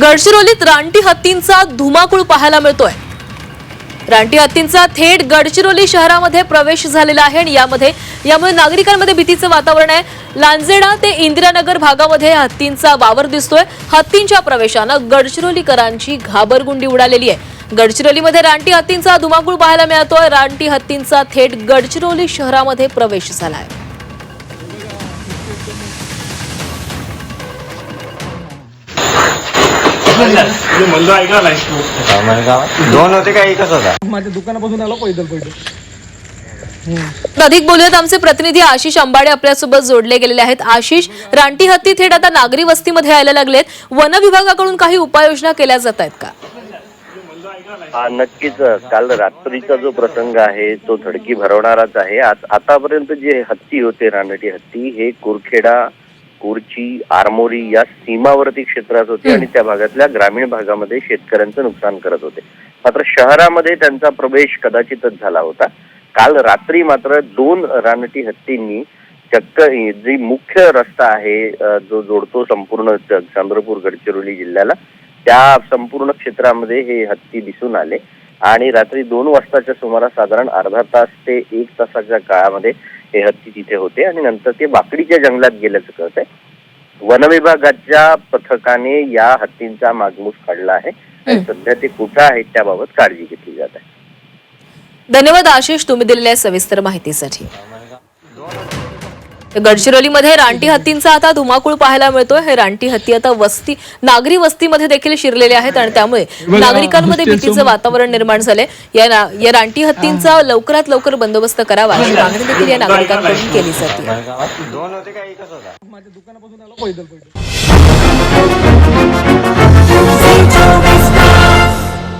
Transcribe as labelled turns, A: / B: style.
A: गडचिरोलीत रानटी हत्तींचा धुमाकूळ पाहायला मिळतोय. रानटी हत्तींचा थेट गडचिरोली शहरामध्ये प्रवेश झालेला आहे आणि यामध्ये यामुळे नागरिकांमध्ये भीतीचं वातावरण आहे. लांजेडा ते इंदिरानगर भागामध्ये हत्तींचा वावर दिसतोय. हत्तींच्या प्रवेशानं गडचिरोलीकरांची घाबरगुंडी उडालेली आहे. गडचिरोलीमध्ये रानटी हत्तींचा धुमाकूळ पाहायला मिळतोय. रानटी हत्तींचा थेट गडचिरोली शहरामध्ये प्रवेश झाला आहे.
B: दोन होते का एकच होता?
C: माझ्या दुकानापासून आलो पैदल पैदल.
A: अधिक बोलूयात आमचे प्रतिनिधी आशिष अंबाडे आपल्यासोबत जोडले गेलेले आहेत. आशिष रानटी हत्ती थेट आता नागरी वस्तीमध्ये यायला लागलेत. वन विभागाकडून काही उपाययोजना केल्या जात आहेत का?
D: हा नक्कीच काल रात्रीचा जो प्रसंग आहे तो धडकी भरवणाराच आहे. आत- आतापर्यंत जे हत्ती होते रानटी हत्ती हे कुरखेडा कुर्ची आरमोरी या सीमावर्ती क्षेत्रात होते आणि त्या भागातल्या ग्रामीण भागामध्ये शेतकऱ्यांचं नुकसान करत होते. मात्र शहरामध्ये त्यांचा प्रवेश कदाचितच झाला होता. काल रात्री मात्र दोन रानटी हत्तींनी चक्क जी मुख्य रस्ता आहे जो जोडतो संपूर्ण चंद्रपूर गडचिरोली जिल्ह्याला त्या संपूर्ण क्षेत्रामध्ये हे हत्ती दिसून आले. आणि रात्री दोन वाजताच्या सुमारास साधारण अर्धा तास ते एक तासाच्या काळामध्ये हे हत्ती तिथे होते आणि नंतर ते बाकडीच्या जंगलात गेल्याचं कळत आहे वनविभागाच्या पथकाने या हत्तींचा मागमूस काढला आहे आणि सध्या ते कुठं आहेत त्याबाबत काळजी घेतली जात आहे.
A: धन्यवाद आशिष तुम्ही दिलेल्या सविस्तर माहितीसाठी. गडचिरोलीमध्ये रानटी हत्तींचा आता धुमाकूळ पाहायला मिळतोय. हे रानटी हत्ती आता वस्ती नागरी वस्तीमध्ये देखील शिरलेले आहेत आणि त्यामुळे नागरिकांमध्ये भीतीचं वातावरण निर्माण झालंय. या ना- या रानटी हत्तींचा लवकरात लवकर बंदोबस्त करावा अशी मागणी देखील या नागरिकांकडून केली जाते.